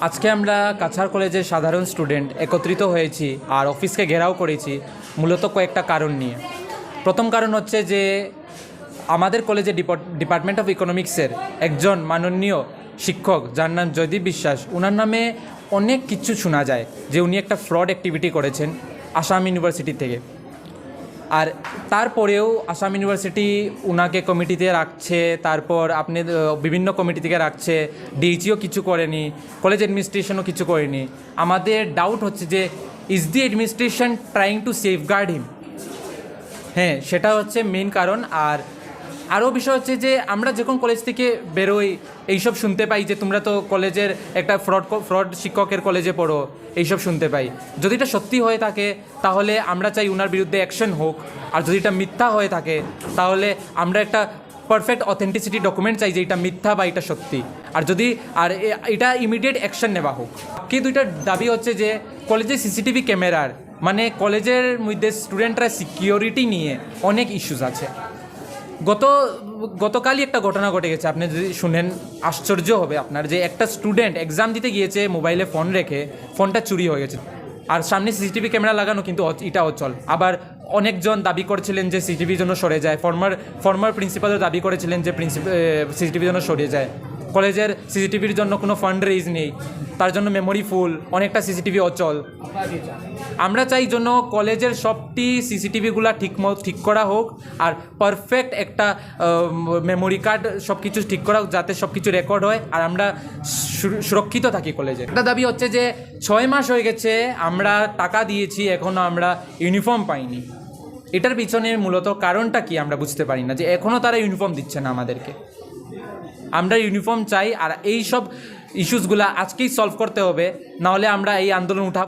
আজকে আমরা কাছাড় কলেজের সাধারণ স্টুডেন্ট একত্রিত হয়েছি আর অফিসকে ঘেরাও করেছি, মূলত কয়েকটা কারণ নিয়ে। প্রথম কারণ হচ্ছে যে, আমাদের কলেজে ডিপার্টমেন্ট অফ ইকোনমিক্সের একজন মাননীয় শিক্ষক, যার নাম জয়দীপ বিশ্বাস ওনার নামে অনেক কিছু শোনা যায় যে উনি একটা ফ্রড অ্যাক্টিভিটি করেছেন আসাম ইউনিভার্সিটি থেকে। আর তারপরেও আসাম ইউনিভার্সিটি উনাকে কমিটিতে রাখছে, তারপর আপনি বিভিন্ন কমিটি থেকে রাখছে ডিজিও কিছু করেনি, কলেজ অ্যাডমিনিস্ট্রেশনও কিছু করেনি। আমাদের ডাউট হচ্ছে যে is the administration trying to safeguard him হ্যাঁ সেটা হচ্ছে মেন কারণ। আর আরও বিষয় হচ্ছে যে আমরা যখন কলেজ থেকে বেরোই, এইসব শুনতে পাই যে তোমরা তো কলেজের একটা ফ্রড ফ্রড শিক্ষকের কলেজে পড়ো, এইসব শুনতে পাই। যদি এটা সত্যি হয়ে থাকে, তাহলে আমরা চাই উনার বিরুদ্ধে অ্যাকশন হোক। আর যদি এটা মিথ্যা হয়ে থাকে, তাহলে আমরা একটা পারফেক্ট অথেন্টিসিটি ডকুমেন্ট চাই যে এটা মিথ্যা বা এটা সত্যি। আর যদি, আর এটা ইমিডিয়েট অ্যাকশন নেওয়া হোক। কি দুইটা দাবি হচ্ছে যে কলেজে সিসিটিভি ক্যামেরার মানে কলেজের মধ্যে স্টুডেন্টরা সিকিউরিটি নিয়ে অনেক ইস্যুস আছে। গত, গতকালই একটা ঘটনা ঘটে গেছে। আপনি যদি শুনেন, আশ্চর্য হবে আপনার যে একটা স্টুডেন্ট এক্সাম দিতে গিয়েছে মোবাইলে ফোন রেখে ফোনটা চুরি হয়ে গেছে। আর সামনে সিসিটিভি ক্যামেরা লাগানো কিন্তু এটা অচল। আবার অনেকজন দাবি করেছিলেন যে সিসিটিভির জন্য সরে যায়। ফর্মার ফর্মার প্রিন্সিপালও দাবি করেছিলেন যে প্রিন্সিপাল সিসিটিভির জন্য সরে যায়। কলেজের সিসিটিভির জন্য কোনো ফান্ড রেজ নেই। তার জন্য মেমোরি ফুল অনেকটা সিসিটিভি অচল। আমরা চাই জন্য কলেজের সবটি সিসিটিভিগুলো ঠিক ঠিক করা হোক, আর পারফেক্ট একটা মেমোরি কার্ড সব কিছু ঠিক করা হোক, যাতে সব কিছু রেকর্ড হয়, আর আমরা সুরক্ষিত থাকি কলেজে। একটা দাবি হচ্ছে যে, ছয় মাস হয়ে গেছে, আমরা টাকা দিয়েছি এখনও আমরা ইউনিফর্ম পাইনি। এটার পিছনে মূলত কারণটা কি আমরা বুঝতে পারি না, যে এখনও তারা ইউনিফর্ম দিচ্ছে না আমাদেরকে? আমরা ইউনিফর্ম চাই আর এই সব ইস্যুসগুলো আজকেই সলভ করতে হবে, নাহলে আমরা এই আন্দোলন উঠা